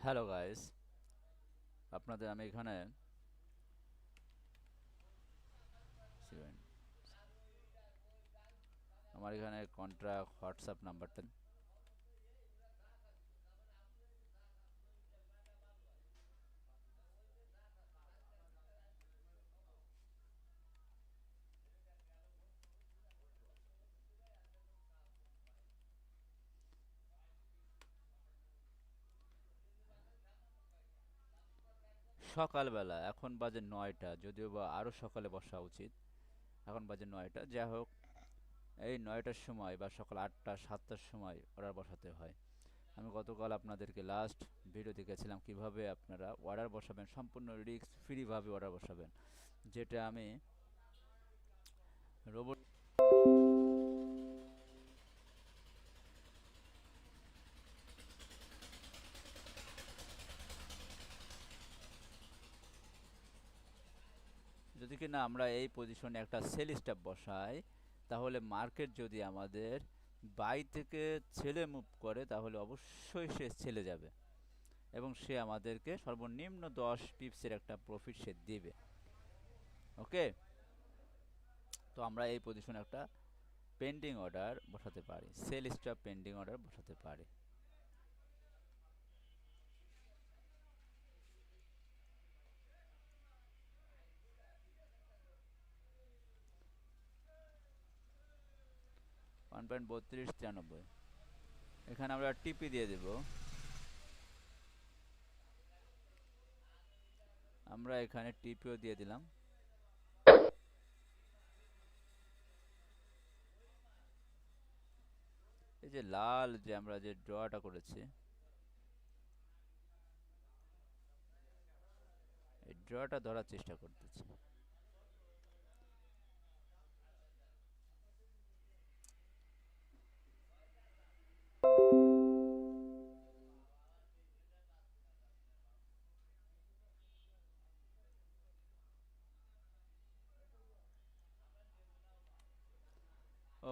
Hello guys আপনাদের আমি এখানে আমার এখানে কন্ট্রাক্ট হোয়াটসঅ্যাপ নাম্বারটা সকালবেলা, এখন বাজে নয়টা, যদিও বা আরও সকালে বসা উচিত। এখন বাজে নয়টা, যাই হোক, এই নয়টার সময় বা সকাল আটটা, সাতটার সময় অর্ডার বসাতে হয়। আমি গতকাল আপনাদেরকে লাস্ট ভিডিও দেখেছিলাম কীভাবে আপনারা অর্ডার বসাবেন, সম্পূর্ণ রিস্ক ফ্রিভাবে অর্ডার বসাবেন। যেটা আমি রোবট কিনা আমরা এই পজিশনে একটা সেল স্টপ বসাই, তাহলে মার্কেট যদি আমাদের বাই থেকে ছেলে মুভ করে, তাহলে অবশ্যই সে ছেলে যাবে। এবং সে আমাদেরকে সর্বনিম্ন দশ পিপসের একটা প্রফিট সে দেবে। ওকে তো আমরা এই পজিশনে একটা পেন্ডিং অর্ডার বসাতে পারি সেল স্টপ পেন্ডিং অর্ডার বসাতে পারি। ওয়ান পয়েন্ট বত্রিশ তিরানব্বই এখানে আমরা টিপি দিয়ে দেব আমরা এখানে টিপিও দিয়ে দিলাম এই যে লাল যে আমরা যে ড্রটা করেছি এই ড্রটা ধরার চেষ্টা করতেছি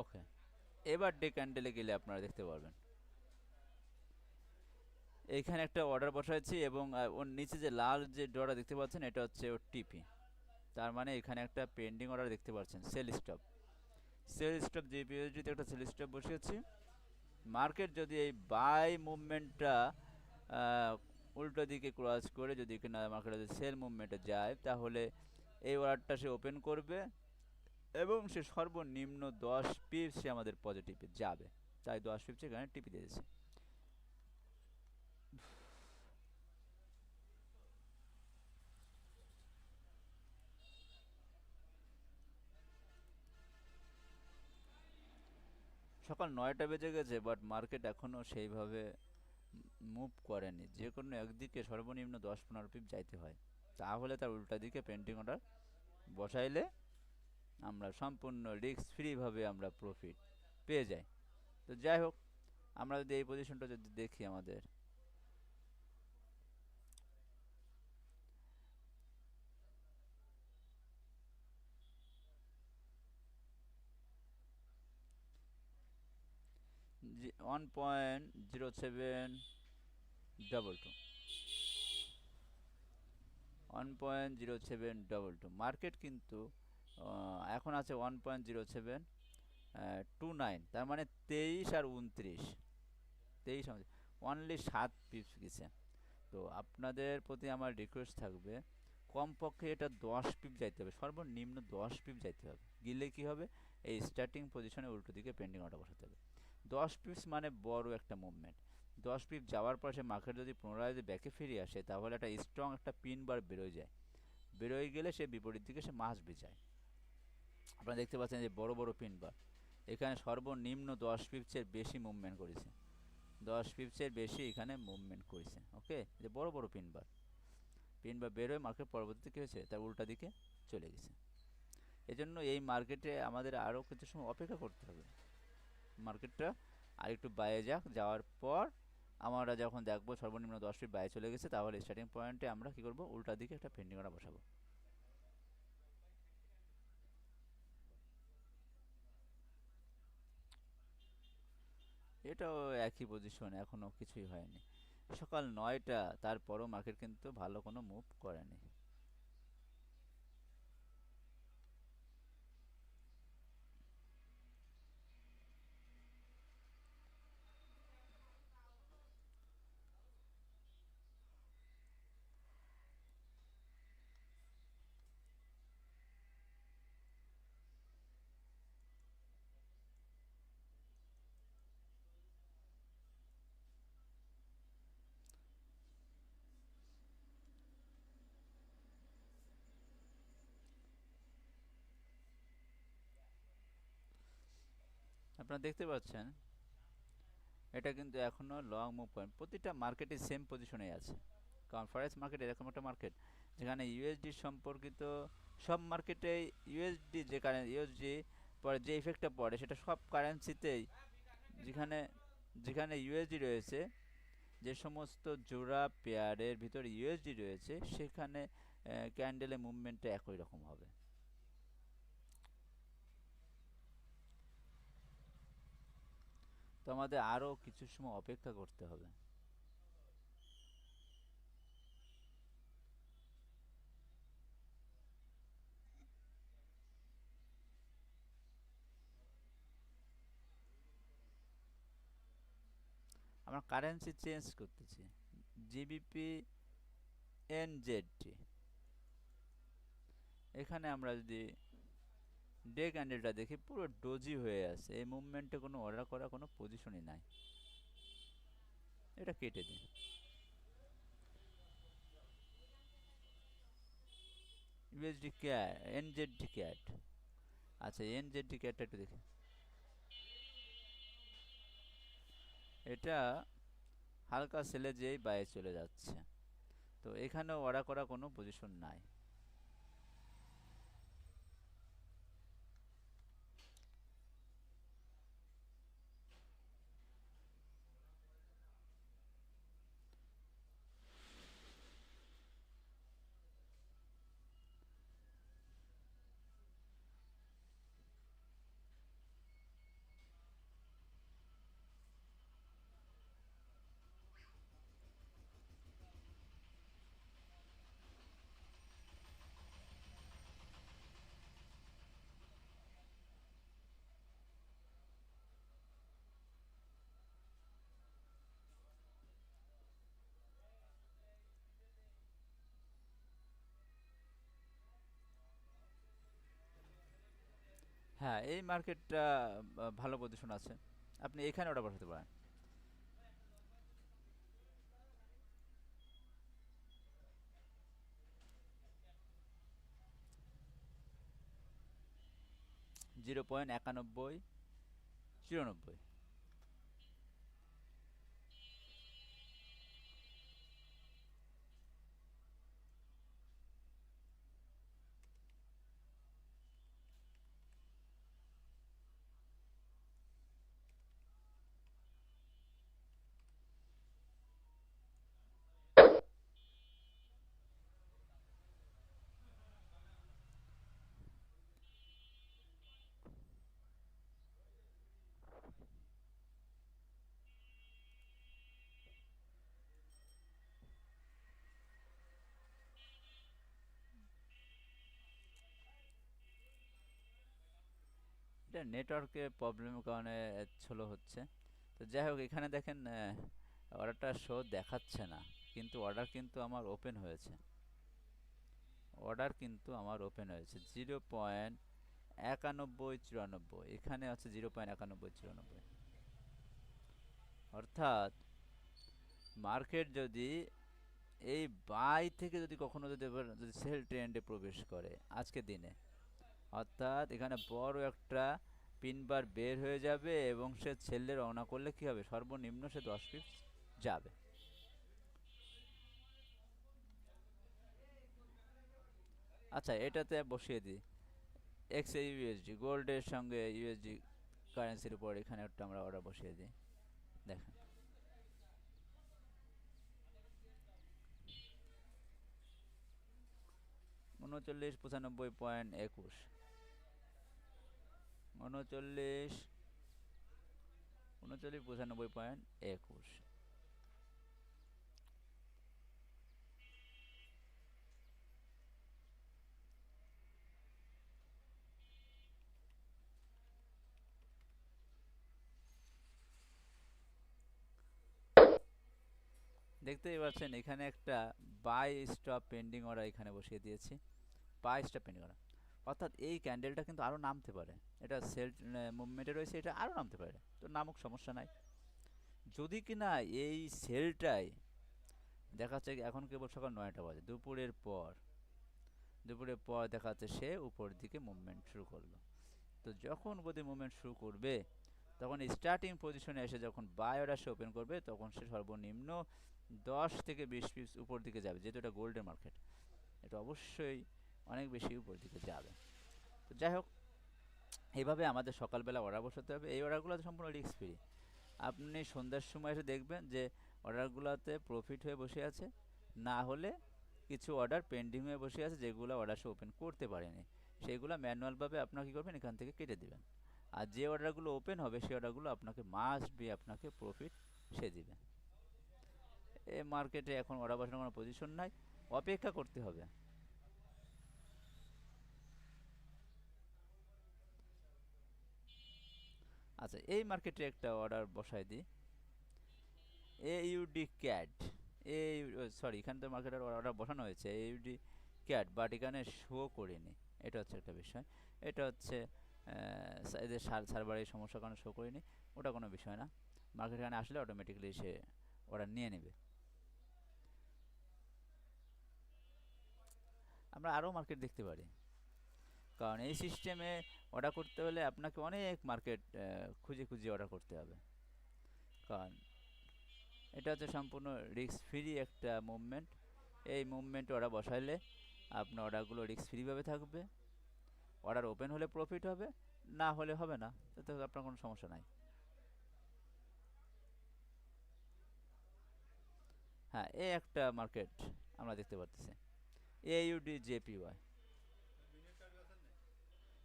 ওকে এবার ডে ক্যান্ডেলে গেলে আপনারা দেখতে পারবেন। এখানে একটা অর্ডার বসাচ্ছি এবং ওর নিচে যে লাল যে ড্রটা দেখতে পাচ্ছেন, এটা হচ্ছে ওর টিপি তার মানে এখানে একটা পেন্ডিং অর্ডার দেখতে পাচ্ছেন সেল স্টপ সেল স্টপ জিপিএসডিতে একটা সেল স্টপ বসিয়েছি। মার্কেট যদি এই বাই মুভমেন্টটা উল্টো দিকে ক্রস করে যদি কিনা মার্কেটে সেল মুভমেন্টে যায়, তাহলে এই অর্ডারটা সে ওপেন করবে। এবং সে সর্বনিম্ন দশ পিপস সে আমাদের পজিটিভে যাবে। তাই দশ পিপস এখানে টিপি দিয়েছে। সকাল নয়টা বেজে গেছে বাট মার্কেট এখনও সেইভাবে মুভ করেনি। যে কোনো একদিকে সর্বনিম্ন দশ পনেরো পিপ যাইতে হয়। তাহলে তার উল্টা দিকে পেন্টিং অর্ডার বসাইলে আমরা সম্পূর্ণ রিস্ক ফ্রিভাবে আমরা প্রফিট পেয়ে যাই। তো যাই হোক, আমরা যদি এই পজিশনটা যদি দেখি আমাদের। One point zero seven double two one point zero seven double two market কিন্তু এখন আছে one point zero seven two nine তার মানে তেইশ আর উনত্রিশ। তেইশ অনলি সাত পিপস গেছে। তো আপনাদের প্রতি আমার রিকোয়েস্ট থাকবে, কমপক্ষে এটা দশ পিপ যাইতে হবে, সর্বনিম্ন দশ পিপ যাইতে হবে। গেলে কি হবে? এই স্টার্টিং পজিশনে উল্টো দিকে পেন্ডিং অর্ডার বসাতে হবে। দশ পিপস মানে বড় একটা মুভমেন্ট দশ পিপ যাওয়ার পর সে মার্কেট যদি পুনরায় যদি ব্যাকে ফিরে আসে, তাহলে একটা স্ট্রং একটা পিন বার বেরোয় যায়। বেরোয় গেলে সে বিপরীত দিকে সে মাস যায় আপনারা দেখতে পাচ্ছেন যে বড় বড় পিন বার। এখানে সর্বনিম্ন দশ পিপসের বেশি মুভমেন্ট করেছে। দশ পিপসের বেশি এখানে মুভমেন্ট করেছে ওকে যে বড় বড় পিন বার। বেরোয় মার্কেট পরবর্তীতে কী হয়েছে? তার উল্টা দিকে চলে গেছে। এজন্য এই মার্কেটে আমাদের আরও কিছু সময় অপেক্ষা করতে হবে। মার্কেটটা আর একটু বাইরে যাক, যাওয়ার পর আমরা যখন দেখব সর্বনিম্ন দশ ফিট বাইরে চলে গেছে, তাহলে স্টার্টিং পয়েন্টে আমরা কী করব? উল্টা দিকে একটা পেন্ডিং করা বসাবো। এটাও একই পজিশন এখনও কিছুই হয়নি। সকাল নয়টা, তারপরও মার্কেট কিন্তু ভালো কোনো মুভ করেনি। আপনারা দেখতে পাচ্ছেন, এটা কিন্তু এখনও লং মুভ পয়েন্ট প্রতিটা মার্কেটে সেম পজিশনে আছে। কারণ ফরেক্স মার্কেট এরকম একটা মার্কেট যেখানে ইউএসডি সম্পর্কিত সব মার্কেটে ইউএসডি যে কারেন্ট ইউএসডি পরে যে ইফেক্টটা পড়ে, সেটা সব কারেন্সিতেই যেখানে যেখানে ইউএসডি রয়েছে, যে সমস্ত জোড়া পেয়ারের ভিতরে ইউএসডি রয়েছে, সেখানে ক্যান্ডেলের মুভমেন্টটা একই রকম হবে। তো আমাদের আরও কিছু সময় অপেক্ষা করতে হবে। আমরা কারেন্সি চেঞ্জ করতেছি। জিবিপি এনজেডটি এখানে আমরা যদি ডে ক্যান্ডেলটা দেখি পুরো ডোজি হয়ে আছে। এই মুভমেন্টে কোনো অর্ডার করা কোনো পজিশনই নাই। এটা কেটে দিন ইউএসডি ক্যাট এনজেডডি ক্যাট আচ্ছা এনজেডডি ক্যাটটা একটু দেখি। এটা হালকা সেলে যেই বাইরে চলে যাচ্ছে। তো এখানেও অর্ডার করা কোনো পজিশন নাই। হ্যাঁ এই মার্কেটটা ভালো পজিশন আছে। আপনি এখানে অর্ডার পাঠাতে পারেন। জিরো পয়েন্ট একানব্বই, চুরানব্বই। এটা নেটওয়ার্কের প্রবলেমের কারণে স্লো হচ্ছে। তো যাই হোক, এখানে দেখেন অর্ডারটা শো দেখাচ্ছে না। কিন্তু অর্ডার কিন্তু আমার ওপেন হয়েছে। অর্ডার কিন্তু আমার ওপেন হয়েছে। জিরো পয়েন্ট একানব্বই চুরানব্বই। এখানে আছে জিরো পয়েন্ট একানব্বই চুরানব্বই। অর্থাৎ মার্কেট যদি এই বাই থেকে যদি কখনো যদি যদি সেল ট্রেন্ডে প্রবেশ করে, আজকে দিনে অর্থাৎ এখানে বড় একটা পিনবার বের হয়ে যাবে এবং সে ছেলে রওনা করলে কি হবে? সর্বনিম্ন সে দশ পিস যাবে। আচ্ছা এটাতে বসিয়ে দিই। এক্স ইউএসডি গোল্ডের সঙ্গে ইউএসডি কারেন্সির উপর এখানে একটা আমরা অর্ডার বসিয়ে দিই। দেখেন। উনচল্লিশ, পঁচানব্বই পয়েন্ট একুশ। উনচল্লিশ উনচল্লিশ পঁচানব্বই পয়েন্ট একুশ। দেখতেই পাচ্ছেন, এখানে একটা বাই স্টপ পেন্ডিং অর্ডার এখানে বসিয়ে দিয়েছি। বাই স্টপ পেন্ডিং অর্ডার অর্থাৎ এই ক্যান্ডেলটা কিন্তু আরও নামতে পারে। এটা সেল মুভমেন্টে রয়েছে, এটা আরও নামতে পারে। তো নামুক, সমস্যা নাই। যদি কিনা এই সেলটাই দেখা যাচ্ছে এখন কেবল সকাল নয়টা বাজে, দুপুরের পর দুপুরের পর দেখা যাচ্ছে সে উপর দিকে মুভমেন্ট শুরু করল। তো যখন বোধহয় মুভমেন্ট শুরু করবে, তখন স্টার্টিং পজিশনে এসে যখন অর্ডার সে ওপেন করবে, তখন সে সর্বনিম্ন দশ থেকে বিশ পিস উপর দিকে যাবে, যেহেতু এটা গোল্ডের মার্কেট এটা অবশ্যই অনেক বেশি উপর দিকে যাবে। তো যাই হোক এইভাবে আমাদের সকালবেলা অর্ডার বসাতে হবে। এই অর্ডারগুলো সম্পূর্ণ রিস্ক ফ্রি আপনি সন্ধ্যার সময় এসে দেখবেন যে অর্ডারগুলোতে প্রফিট হয়ে বসে আছে। না হলে কিছু অর্ডার পেন্ডিং হয়ে বসে আছে যেগুলো অর্ডার সে ওপেন করতে পারেনি। সেইগুলো ম্যানুয়ালভাবে আপনার কী করবেন? এখান থেকে কেটে দেবেন। আর যে অর্ডারগুলো ওপেন হবে সেই অর্ডারগুলো আপনাকে মাস্ট বি আপনাকে প্রফিট সে দিবে। এ মার্কেটে এখন অর্ডার বসানোর কোনো পজিশন নাই। অপেক্ষা করতে হবে। আচ্ছা এই মার্কেটে একটা অর্ডার বসাই দিই। এ ইউডি ক্যাট এ সরি এখানে তো মার্কেটের অর্ডার বসানো হয়েছে এ ইউডি ক্যাট বাট এখানে শো করিনি। এটা হচ্ছে একটা বিষয়। এটা হচ্ছে এদের সার সার্ভারের সমস্যার কারণে শো করিনি, ওটা কোনো বিষয় না। মার্কেট এখানে আসলে অটোমেটিক্যালি সে অর্ডার নিয়ে নেবে। আমরা আরও মার্কেট দেখতে পারি। কারণ এই সিস্টেমে অর্ডার করতে হলে আপনাকে অনেক মার্কেট খুঁজে খুঁজে অর্ডার করতে হবে। কারণ এটা হচ্ছে সম্পূর্ণ রিস্ক ফ্রি একটা মুভমেন্ট এই মুভমেন্টে অর্ডার বসাইলে আপনার অর্ডারগুলো রিস্ক ফ্রিভাবে থাকবে। অর্ডার ওপেন হলে প্রফিট হবে, না হলে হবে না। তাতে আপনার কোনো সমস্যা নাই। হ্যাঁ এ একটা মার্কেট আমরা দেখতে পাচ্ছি এইউডি জেপিওয়াই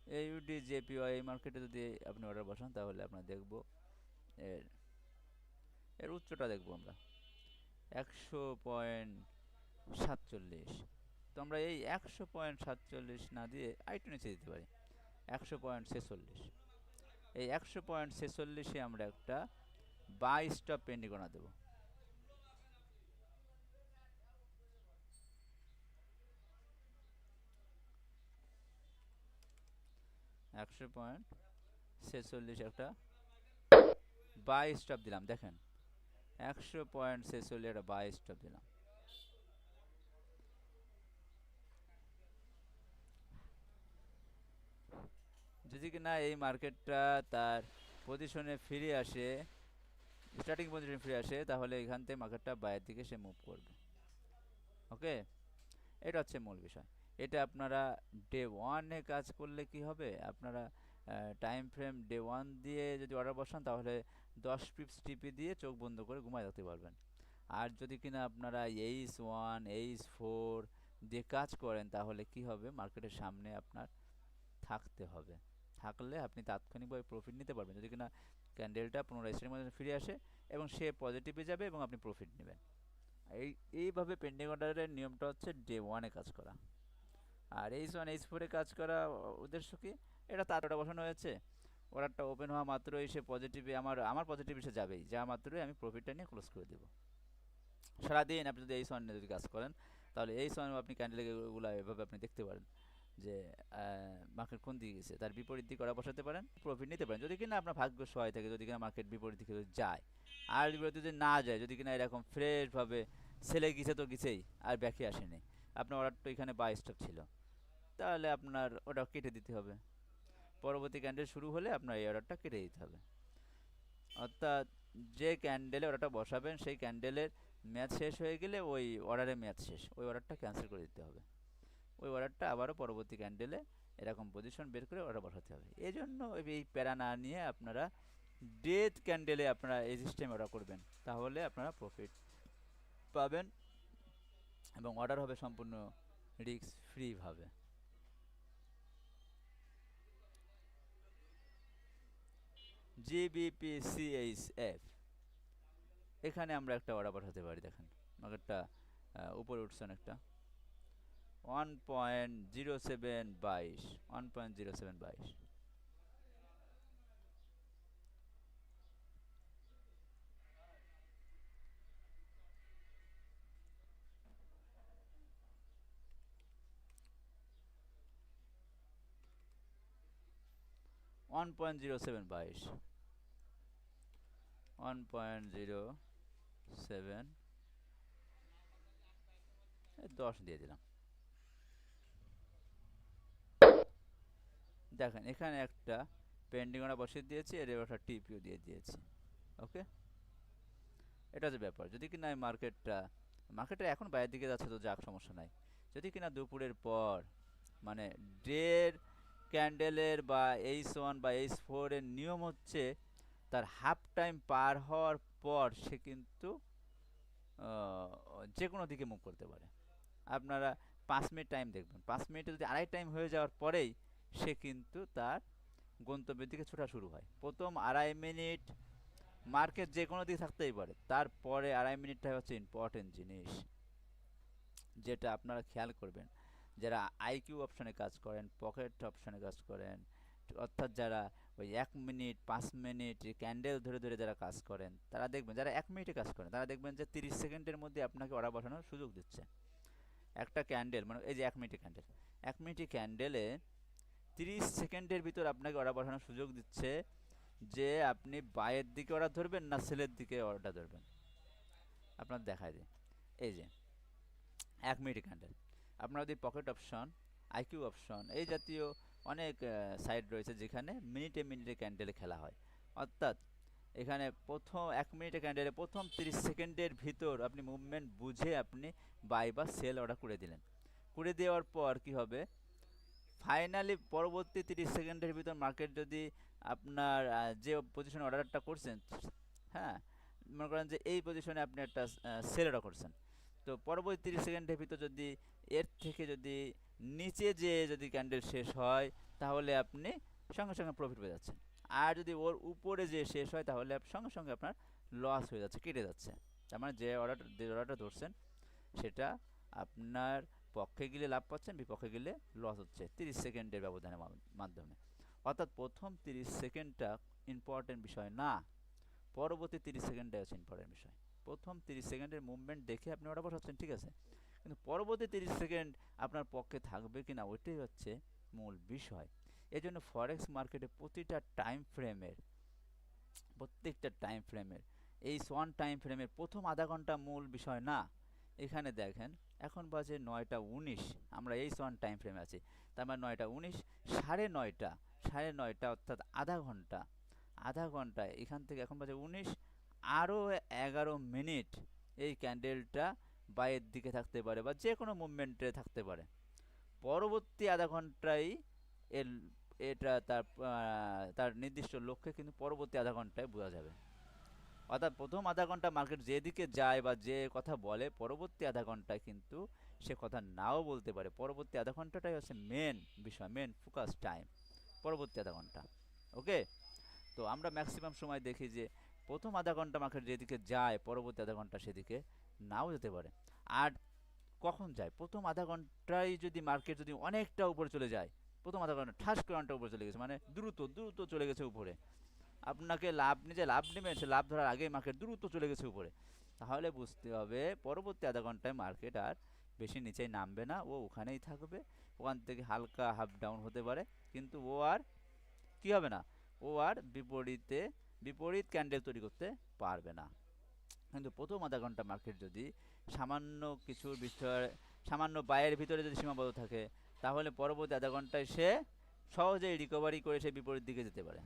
এইউডি জেপিওয়াই মার্কেটে যদি আপনি অর্ডার বসান, তাহলে আপনার দেখব এর এর উচ্চটা দেখব আমরা। একশো পয়েন্ট সাতচল্লিশ। তো আমরা এই একশো পয়েন্ট সাতচল্লিশ না দিয়ে আইটু নিচে দিতে পারি। একশো পয়েন্ট ছেচল্লিশ। এই একশো পয়েন্ট ছেচল্লিশে আমরা একটা বাই স্টপ পেন্ডিগোনা দেবো। একশো পয়েন্ট ছেচল্লিশ একটা বাই স্টপ দিলাম, দেখেন। একশো পয়েন্ট ছেচল্লিশ একটা বাই স্টপ দিলাম। যদি কিনা এই মার্কেটটা তার পজিশনে ফিরে আসে স্টার্টিং পজিশনে ফিরে আসে, তাহলে এখান থেকে মার্কেটটা বাইরের দিকে সে মুভ করবে। ওকে এটা হচ্ছে মূল বিষয়। এটা আপনারা ডে ওয়ানে কাজ করলে কি হবে? আপনারা টাইম ফ্রেম ডে ওয়ান দিয়ে যদি অর্ডার বসান, তাহলে দশ পিপস টিপি দিয়ে চোখ বন্ধ করে ঘুমায় রাখতে পারবেন। আর যদি কিনা আপনারা এইচ ওয়ান এইচ ফোর দিয়ে কাজ করেন, তাহলে কি হবে? মার্কেটের সামনে আপনার থাকতে হবে। থাকলে আপনি তাৎক্ষণিকভাবে প্রফিট নিতে পারবেন। যদি কিনা ক্যান্ডেলটা পুনরায় স্টের মধ্যে ফিরে আসে এবং সে পজিটিভে যাবে এবং আপনি প্রফিট নেবেন। এই, এইভাবে পেন্ডিং অর্ডারের নিয়মটা হচ্ছে ডে ওয়ানে কাজ করা। আর এইচ ওয়ান এইচ ফোরে কাজ করা উদ্দেশ্য কি? এটা তারটা বসানো হয়েছে। অর্ডারটা ওপেন হওয়া মাত্রই সে পজিটিভে আমার আমার পজিটিভ এসে যাবেই। যা মাত্রই আমি প্রফিটটা নিয়ে ক্লোজ করে দেবো। সারাদিন আপনি যদি এইচ ওয়ান যদি কাজ করেন, তাহলে এইচ ওয়ান আপনি ক্যান্ডেলগুলো এভাবে আপনি দেখতে পারেন যে মার্কেট কোন দিকে গেছে। তার বিপরীত দিকে ওরা বসাতে পারেন প্রফিট নিতে পারেন। যদি কিনা আপনার ভাগ্য সহায় থাকে, যদি কিনা মার্কেট বিপরীত দিকে যায়। আর বিপরীত যদি না যায়, যদি কিনা এরকম ফ্রেশভাবে সেলে গেছে তো গেছেই, আর ব্যাকে আসেনি। আপনার অর্ডারটা এখানে বাই স্টপ ছিল। তাহলে আপনার ওটা কেটে দিতে হবে। পরবর্তী ক্যান্ডেল শুরু হলে আপনার এই অর্ডারটা কেটে দিতে হবে। অর্থাৎ যে ক্যান্ডেলে অর্ডারটা বসাবেন, সেই ক্যান্ডেলের ম্যাচ শেষ হয়ে গেলে ওই অর্ডারের ম্যাচ শেষ। ওই অর্ডারটা ক্যান্সেল করে দিতে হবে। ওই অর্ডারটা আবারও পরবর্তী ক্যান্ডেলে এরকম পজিশন বের করে অর্ডার বসাতে হবে। এই জন্য এই প্যারা না নিয়ে আপনারা ডেথ ক্যান্ডেলে আপনারা এই সিস্টেম অর্ডার করবেন। তাহলে আপনারা প্রফিট পাবেন এবং অর্ডার হবে সম্পূর্ণ রিস্ক ফ্রিভাবে জিবিপিসিএইচএফ এখানে আমরা একটা অর্ডার পাঠাতে পারি, দেখেন। একটা উপরে উঠছে অনেকটা। ওয়ান পয়েন্ট জিরো সেভেন বাইশ ওয়ান পয়েন্ট জিরো সেভেন বাইশ ওয়ান পয়েন্ট জিরো সেভেন বাইশ ওয়ান পয়েন্ট জিরো সেভেন দশ দিয়ে দিলাম। দেখেন, এখানে একটা পেন্ডিং অর্ডার বসিয়ে দিয়েছি, এর একটা টিপিও দিয়ে দিয়েছি, ওকে? এটা হচ্ছে ব্যাপার। যদি কিনা এই মার্কেটটা মার্কেটটা এখন বাইরের দিকে যাচ্ছে তো যাক, সমস্যা নাই। যদি কিনা দুপুরের পর মানে ডের ক্যান্ডেলের বা এইচ ওয়ান বা এইচ ফোরের নিয়ম হচ্ছে তার হাফ টাইম পার হওয়ার পর সে কিন্তু যে কোনো দিকে মুভ করতে পারে। আপনারা পাঁচ মিনিট টাইম দেখবেন। পাঁচ মিনিটে যদি আড়াই টাইম হয়ে যাওয়ার পরেই সে কিন্তু তার গন্তব্যের দিকে ছোটা শুরু হয়। প্রথম আড়াই মিনিট মার্কেট যে কোনো দিকে থাকতেই পারে। তারপরে আড়াই মিনিটটাই হচ্ছে ইম্পর্টেন্ট জিনিস, যেটা আপনারা খেয়াল করবেন। যারা আইকিউ অপশানে কাজ করেন পকেট অপশানে কাজ করেন, অর্থাৎ যারা ওই এক মিনিট, পাঁচ মিনিট ক্যান্ডেল ধরে ধরে যারা কাজ করেন, তারা দেখবেন, যারা এক মিনিটে কাজ করেন, তারা দেখবেন যে তিরিশ সেকেন্ডের মধ্যে আপনাকে অর্ডার বসানোর সুযোগ দিচ্ছে। একটা ক্যান্ডেল মানে এই যে এক মিনিটে ক্যান্ডেল এক মিনিটে ক্যান্ডেলে তিরিশ সেকেন্ডের ভিতর আপনাকে অর্ডার বসানোর সুযোগ দিচ্ছে যে আপনি বায়ের দিকে অর্ডার ধরবেন না সেলের দিকে অর্ডার ধরবেন। আপনার দেখায় দিই। এই যে, এক মিনিট ক্যান্ডেল আপনার যদি পকেট অপশন আইকিউ অপশন এই জাতীয় অনেক সাইড রয়েছে যেখানে মিনিটে মিনিটে ক্যান্ডেলে খেলা হয়। অর্থাৎ এখানে প্রথম এক মিনিটে ক্যান্ডেলে প্রথম তিরিশ সেকেন্ডের ভিতর আপনি মুভমেন্ট বুঝে আপনি বাই বা সেল অর্ডার করে দিলেন। করে দেওয়ার পর কি হবে? ফাইনালি পরবর্তী তিরিশ সেকেন্ডের ভিতর মার্কেট যদি আপনার যে পজিশনে অর্ডারটা করছেন হ্যাঁ মনে করেন যে এই পজিশনে আপনি একটা সেল অর্ডার করছেন। তো পরবর্তী তিরিশ সেকেন্ডের ভিতর যদি এর থেকে যদি নিচে যে যদি ক্যান্ডেল শেষ হয়, তাহলে আপনি সঙ্গে সঙ্গে প্রফিট পেয়ে যাচ্ছেন। আর যদি ওর উপরে যে শেষ হয়, তাহলে সঙ্গে সঙ্গে আপনার লস হয়ে যাচ্ছে, কেটে যাচ্ছে। তার মানে যে অর্ডার যে অর্ডারটা ধরছেন, সেটা আপনার পক্ষে গেলে লাভ পাচ্ছেন, বিপক্ষে গেলে লস হচ্ছে। তিরিশ সেকেন্ডের ব্যবধানের মাধ্যমে। অর্থাৎ প্রথম তিরিশ সেকেন্ডটা ইম্পর্টেন্ট বিষয় না। পরবর্তী তিরিশ সেকেন্ডটাই হচ্ছে ইম্পর্টেন্ট বিষয়। প্রথম তিরিশ সেকেন্ডের মুভমেন্ট দেখে আপনি অর্ডার বসাচ্ছেন, ঠিক আছে? কিন্তু পরবর্তী তিরিশ সেকেন্ড আপনার পক্ষে থাকবে কি না ওইটাই হচ্ছে মূল বিষয়। এই জন্য ফরেক্স মার্কেটে প্রতিটা টাইম ফ্রেমের প্রত্যেকটা টাইম ফ্রেমের এই ওয়ান টাইম ফ্রেমের প্রথম আধা ঘণ্টা মূল বিষয় না। এখানে দেখেন, এখন বাজে নয়টা উনিশ, আমরা এই ওয়ান টাইম ফ্রেমে আছি। তার মানে নয়টা উনিশ, সাড়ে নয়টা সাড়ে নয়টা অর্থাৎ আধা ঘণ্টা আধা ঘণ্টা, এখান থেকে এখন বাজে উনিশ আরও এগারো মিনিট এই ক্যান্ডেলটা বাইরের দিকে থাকতে পারে বা যে কোনো মুভমেন্টে থাকতে পারে। পরবর্তী আধা ঘন্টায় এর, এটা তার তার নির্দিষ্ট লক্ষ্যে কিন্তু পরবর্তী আধা ঘন্টায় বোঝা যাবে। অর্থাৎ প্রথম আধা ঘণ্টা মার্কেট যেদিকে যায় বা যে কথা বলে, পরবর্তী আধা ঘন্টায় কিন্তু সে কথা নাও বলতে পারে। পরবর্তী আধা ঘন্টাটাই হচ্ছে মেন বিষয় মেন ফোকাস টাইম পরবর্তী আধা ঘণ্টা। ওকে তো আমরা ম্যাক্সিমাম সময় দেখি যে প্রথম আধা ঘণ্টা মার্কেট যেদিকে যায়, পরবর্তী আধা ঘণ্টা সেদিকে নাও যেতে পারে। আর কখন যায়? প্রথম আধা ঘন্টায় যদি মার্কেট যদি অনেকটা উপরে চলে যায়, প্রথম আধা ঘণ্টা, ঠাস করে অনেকটা উপরে চলে গেছে মানে দ্রুত দ্রুত চলে গেছে উপরে। আপনাকে লাভ নিজে লাভ নেবেন, সে লাভ ধরার আগেই মার্কেট দ্রুত চলে গেছে উপরে। তাহলে বুঝতে হবে, পরবর্তী আধা ঘন্টায় মার্কেট আর বেশি নিচেই নামবে না, ও ওখানেই থাকবে। ওখান থেকে হালকা হাফ ডাউন হতে পারে, কিন্তু ও আর কি হবে না? ও আর বিপরীতে বিপরীত ক্যান্ডেল তৈরি করতে পারবে না। কিন্তু প্রথম আধা ঘণ্টা মার্কেট যদি সামান্য কিছুর বিষয়ে সামান্য বায়ের ভিতরে যদি সীমাবদ্ধ থাকে, তাহলে পরবর্তী আধা ঘন্টায় সে সহজেই রিকভারি করে সে বিপরীত দিকে যেতে পারে।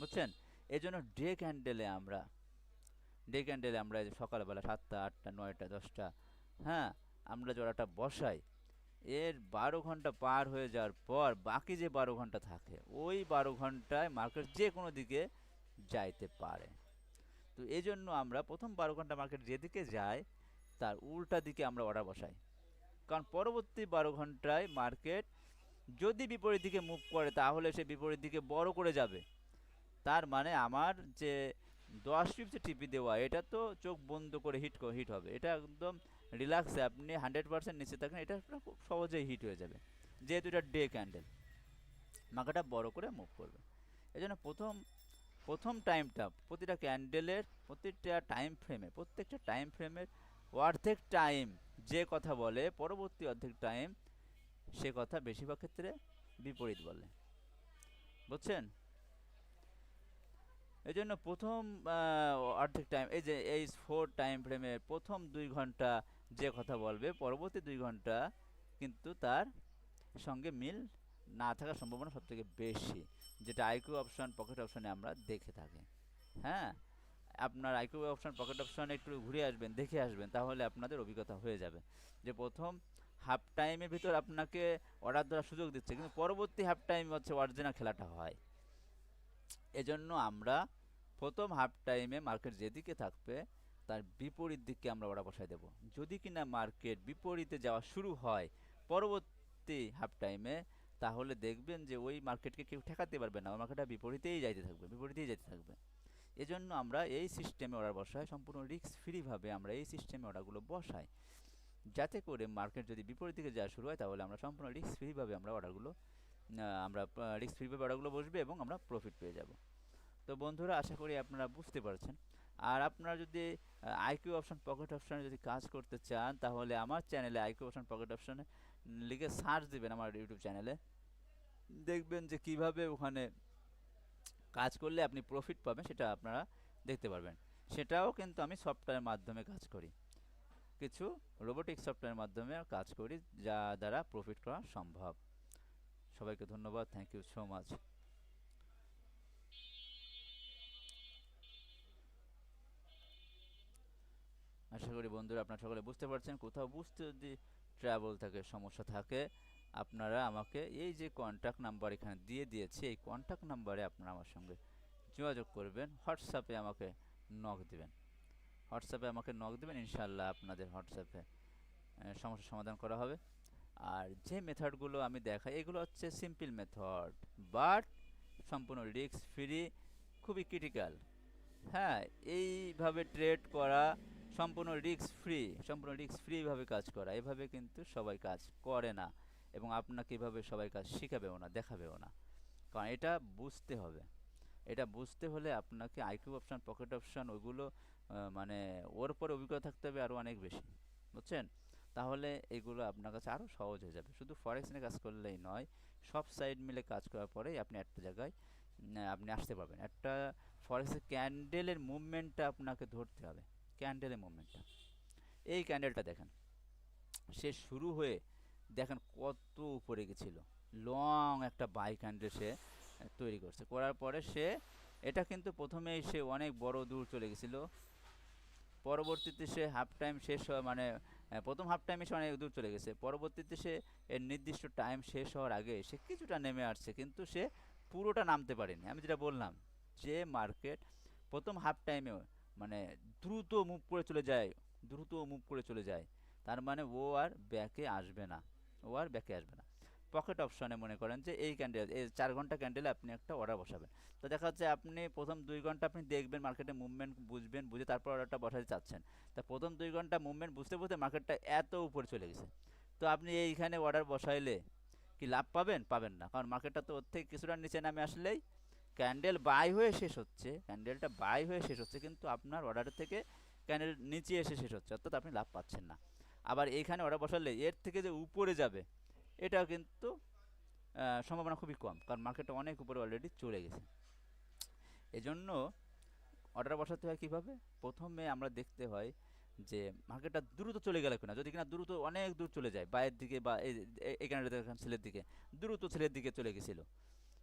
বুঝছেন? এই জন্য ডে ক্যান্ডেলে আমরা ডে ক্যান্ডেলে আমরা সকালবেলা সাতটা, আটটা, নয়টা, দশটা হ্যাঁ আমরা জোড়াটা বসাই, এর বারো ঘণ্টা পার হয়ে যাওয়ার পর বাকি যে বারো ঘণ্টা থাকে, ওই বারো ঘন্টায় মার্কেট যে কোনো দিকে যাইতে পারে। তো এই জন্য আমরা প্রথম বারো ঘণ্টা মার্কেট যেদিকে যায় তার উল্টা দিকে আমরা অর্ডার বসাই। কারণ পরবর্তী বারো ঘন্টায় মার্কেট যদি বিপরীত দিকে মুভ করে, তাহলে সে বিপরীত দিকে বড় করে যাবে। তার মানে আমার যে দশ পিপসে টিপি দেওয়া, এটা তো চোখ বন্ধ করে হিট হিট হবে। এটা একদম রিল্যাক্সে আপনি হান্ড্রেড পার্সেন্ট নিচে থাকেন এটা খুব সহজেই হিট হয়ে যাবে। যেহেতু এটা ডে ক্যান্ডেল মার্কেটটা বড় করে মুভ করবে। এই জন্য প্রথম প্রথম টাইমটা প্রতিটা ক্যান্ডেলের প্রতিটা টাইম ফ্রেমে প্রত্যেকটা টাইম ফ্রেমের অর্ধেক টাইম যে কথা বলে, পরবর্তী অর্ধেক টাইম সে কথা বেশিরভাগ ক্ষেত্রে বিপরীত বলে। বুঝছেন? এই জন্য প্রথম অর্ধেক টাইম এই যে, এই ফোর টাইম ফ্রেমে প্রথম দুই ঘণ্টা যে কথা বলবে, পরবর্তী দুই ঘণ্টা কিন্তু তার সঙ্গে মিল না থাকার সম্ভাবনা সব থেকে বেশি, যেটা আইকিউ অপশন পকেট অপশনে আমরা দেখে থাকি। হ্যাঁ? আপনার আইকিউ অপশন পকেট অপশনে একটু ঘুরে আসবেন, দেখে আসবেন, তাহলে আপনাদের অভিজ্ঞতা হয়ে যাবে। যে প্রথম হাফ টাইমের ভিতর আপনাকে অর্ডার দেওয়ার সুযোগ দিচ্ছে, কিন্তু পরবর্তী হাফ টাইম হচ্ছে অরিজিনাল খেলাটা হয়। এজন্য আমরা প্রথম হাফ টাইমে মার্কেট যেদিকে থাকবে, তার বিপরীত দিককে আমরা অর্ডার বসাই দেব। যদি কিনা মার্কেট বিপরীতে যাওয়া শুরু হয়, পরবর্তী হাফ টাইমে তাহলে দেখবেন যে ওই মার্কেটকে কেউ ঠেকাতে পারবে না। ওই মার্কেটটা বিপরীতেই যাইতে থাকবে, বিপরীতেই যাইতে থাকবে। এজন্য আমরা এই সিস্টেমে অর্ডার বসাই, সম্পূর্ণ রিস্ক ফ্রিভাবে আমরা এই সিস্টেমে অর্ডারগুলো বসাই। যাতে করে মার্কেট যদি বিপরীত দিকে যাওয়া শুরু হয়, তাহলে আমরা সম্পূর্ণ রিস্ক ফ্রিভাবে আমরা অর্ডারগুলো আমরা রিস্ক ফ্রিভাবে অর্ডারগুলো বসবে এবং আমরা প্রফিট পেয়ে যাব। তো বন্ধুরা, আশা করি আপনারা বুঝতে পারছেন। আর আপনারা যদি আইকিউ অপশন পকেট অপশনে যদি কাজ করতে চান, তাহলে আমার চ্যানেলে আইকিউ অপশন পকেট অপশনে লিখে সার্চ দিবেন আমার ইউটিউব চ্যানেলে দেখবেন যে কীভাবে ওখানে কাজ করলে আপনি প্রফিট পাবেন, সেটা আপনারা দেখতে পারবেন। সেটাও কিন্তু আমি সফটওয়্যারের মাধ্যমে কাজ করি। কিছু রোবোটিক সফটওয়্যারের মাধ্যমে কাজ করি, যা দ্বারা প্রফিট করা সম্ভব। সবাইকে ধন্যবাদ থ্যাংক ইউ সো মাচ আশা করি বন্ধুরা, আপনারা সকলে বুঝতে পারছেন, কোথাও বুঝতে যদি ট্রাভেল থাকে, সমস্যা থাকে আপনারা আমাকে এই যে কন্ট্যাক্ট নাম্বার এখানে দিয়ে দিয়েছি, এই কন্ট্যাক্ট নাম্বারে আপনারা আমার সঙ্গে যোগাযোগ করবেন। হোয়াটসঅ্যাপে আমাকে নক দেবেন। হোয়াটসঅ্যাপে আমাকে নক দেবেন ইনশাল্লাহ আপনাদের হোয়াটসঅ্যাপে সমস্যার সমাধান করা হবে। আর যে মেথডগুলো আমি দেখাই, এগুলো হচ্ছে সিম্পল মেথড বাট সম্পূর্ণ রিস্ক ফ্রি খুবই ক্রিটিক্যাল হ্যাঁ এইভাবে ট্রেড করা, সম্পূর্ণ রিস্ক ফ্রি সম্পূর্ণ রিস্ক ফ্রিভাবে কাজ করা, এভাবে কিন্তু সবাই কাজ করে না। এবং আপনাকে এভাবে সবাই কাজ শেখাবেও না, দেখাবেও না। কারণ এটা বুঝতে হবে। এটা বুঝতে হলে আপনাকে আইকিউ অপশান, পকেট অপশান ওইগুলো মানে ওর পরে অভিজ্ঞতা থাকতে হবে আরও অনেক বেশি। বুঝছেন? তাহলে এগুলো আপনার কাছে আরও সহজ হয়ে যাবে। শুধু ফরেক্স নিয়ে কাজ করলেই নয়, সব সাইড মিলে কাজ করার পরেই আপনি একটা জায়গায় আপনি আসতে পারবেন। একটা ফরেক্সের ক্যান্ডেলের মুভমেন্টটা আপনাকে ধরতে হবে। ক্যান্ডেলের মুভমেন্টটা এই ক্যান্ডেলটা দেখেন। সে শুরু হয়ে দেখেন কত উপরে গেছিল। লং একটা বাই ক্যান্ডেল সে তৈরি করছে। করার পরে সে, এটা কিন্তু প্রথমেই সে অনেক বড় দূর চলে গেছিল। পরবর্তীতে সে হাফ টাইম শেষ হওয়া মানে প্রথম হাফ টাইমে সে অনেক দূর চলে গেছে। পরবর্তীতে সে এর নির্দিষ্ট টাইম শেষ হওয়ার আগে সে কিছুটা নেমে আসছে, কিন্তু সে পুরোটা নামতে পারেনি। আমি যেটা বললাম, যে মার্কেট প্রথম হাফ টাইমে মানে দ্রুত মুভ করে চলে যায়, দ্রুত মুভ করে চলে যায়। তার মানে ও আর ব্যাকে আসবে না। ও আর ব্যাকে আসবে না। পকেট অপশনে মনে করেন যে এই ক্যান্ডেল এই চার ঘণ্টা ক্যান্ডেলে আপনি একটা অর্ডার বসাবেন। তো দেখা যাচ্ছে আপনি প্রথম দুই ঘণ্টা আপনি দেখবেন মার্কেটে মুভমেন্ট বুঝবেন, বুঝে তারপর অর্ডারটা বসাতে চাচ্ছেন। তা প্রথম দুই ঘণ্টা মুভমেন্ট বুঝতে বুঝতে মার্কেটটা এত উপরে চলে গেছে। তো আপনি এইখানে অর্ডার বসাইলে কি লাভ পাবেন? পাবেন না। কারণ মার্কেটটা তো ওর থেকে কিছুটা নিচে নামে আসলেই ক্যান্ডেল বাই হয়ে শেষ হচ্ছে ক্যান্ডেলটা বাই হয়ে শেষ হচ্ছে, কিন্তু আপনার অর্ডারের থেকে ক্যান্ডেল নিচে এসে শেষ হচ্ছে। অর্থাৎ আপনি লাভ পাচ্ছেন না। আবার এইখানে অর্ডার বসালে এর থেকে যে উপরে যাবে এটা কিন্তু সম্ভাবনা খুবই কম, কারণ মার্কেটটা অনেক উপরে অলরেডি চলে গেছে। এজন্য অর্ডার বসাতে হয় কীভাবে? প্রথমে আমরা দেখতে হয় যে মার্কেটটা দ্রুত চলে গেলে কিনা, যদি কিনা দ্রুত অনেক দূর চলে যায় বাইরের দিকে বা এই এখানে দেখেন ছেলের দিকে, দ্রুত ছেলের দিকে চলে গেছিল।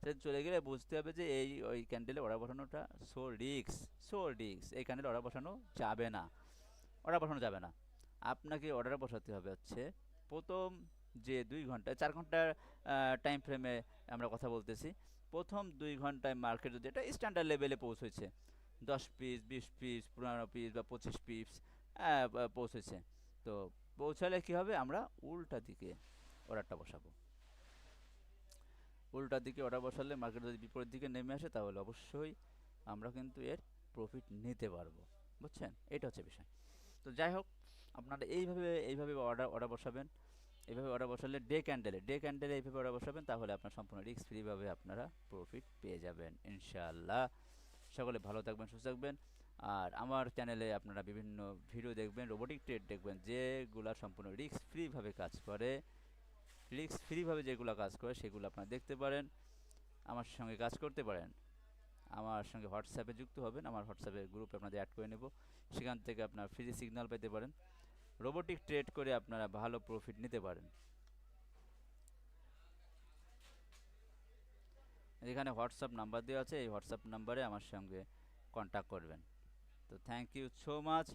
সে চলে গেলে বুঝতে হবে যে এই, ওই ক্যান্ডেলে অর্ডার বসানোটা সো রিক্স সো রিক্স এই ক্যান্ডেলে অর্ডার বসানো যাবে না অর্ডার বসানো যাবে না। আপনাকে অর্ডার বসাতে হবে হচ্ছে। প্রথম যে দুই ঘণ্টা, চার ঘণ্টার টাইম ফ্রেমে আমরা কথা বলতেছি। প্রথম দুই ঘন্টায় মার্কেট যদি এটা স্ট্যান্ডার্ড লেভেলে পৌঁছেছে দশ পিস বিশ পিস পনেরো পিস বা পঁচিশ পিস পৌঁছেছে তো পৌঁছালে কী হবে? আমরা উল্টা দিকে অর্ডারটা বসাবো। উল্টা দিকে অর্ডার বসালে মার্কেট যদি বিপরীত দিকে নেমে আসে, তাহলে অবশ্যই আমরা কিন্তু এর প্রফিট নিতে পারব। বুঝছেন? এটা হচ্ছে বিষয়। তো যাই হোক আপনারা এইভাবে এইভাবে অর্ডার অর্ডার বসাবেন। এইভাবে অর্ডার বসালে ডে ক্যান্ডেলে ডে ক্যান্ডেলে এইভাবে অর্ডার বসাবেন, তাহলে আপনার সম্পূর্ণ রিস্ক ফ্রিভাবে আপনারা প্রফিট পেয়ে যাবেন, ইনশাআল্লাহ। সকলে ভালো থাকবেন, সুস্থ থাকবেন। আর আমার চ্যানেলে আপনারা বিভিন্ন ভিডিও দেখবেন রোবোটিক ট্রেড দেখবেন, যেগুলা সম্পূর্ণ রিস্ক ফ্রিভাবে কাজ করে। রিস্ক ফ্রিভাবে যেগুলো কাজ করে, সেগুলো আপনারা দেখতে পারেন, আমার সঙ্গে কাজ করতে পারেন। আমার সঙ্গে হোয়াটসঅ্যাপে যুক্ত হবেন, আমার হোয়াটসঅ্যাপে গ্রুপে আপনাদের অ্যাড করে নেব। সেখান থেকে আপনার ফ্রি সিগন্যাল পেতে পারেন। রোবোটিক ট্রেড করে আপনারা ভালো প্রফিট নিতে পারেন। এখানে হোয়াটসঅ্যাপ নাম্বার দেওয়া আছে, এই হোয়াটসঅ্যাপ নাম্বারে আমার সঙ্গে কন্ট্যাক্ট করবেন। তো থ্যাংক ইউ সো মাচ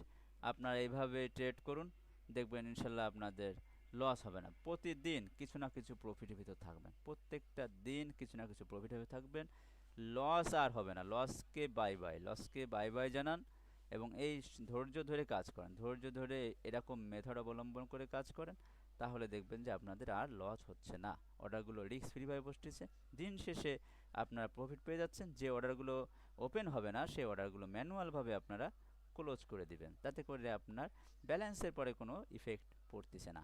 আপনারা এইভাবে ট্রেড করুন, দেখবেন ইনশাল্লাহ আপনাদের লস হবে না। প্রতিদিন কিছু না কিছু প্রফিটের ভিতর থাকবেন। প্রত্যেকটা দিন কিছু না কিছু প্রফিটের ভিতর থাকবেন। লস আর হবে না। লসকে বাই বাই লসকে বাই বাই জানান। এবং এই ধৈর্য ধরে কাজ করেন। ধৈর্য ধরে এরকম মেথড অবলম্বন করে কাজ করেন, তাহলে দেখবেন যে আপনাদের আর লস হচ্ছে না। অর্ডারগুলো রিস্ক ফ্রিভাবে বসতেছে। দিন শেষে আপনারা প্রফিট পেয়ে যাচ্ছেন, যে অর্ডারগুলো ওপেন হবে না, সেই অর্ডারগুলো ম্যানুয়ালভাবে আপনারা ক্লোজ করে দিবেন। তাতে করে আপনার ব্যালেন্সের পরে কোনো ইফেক্ট পড়তেছে না।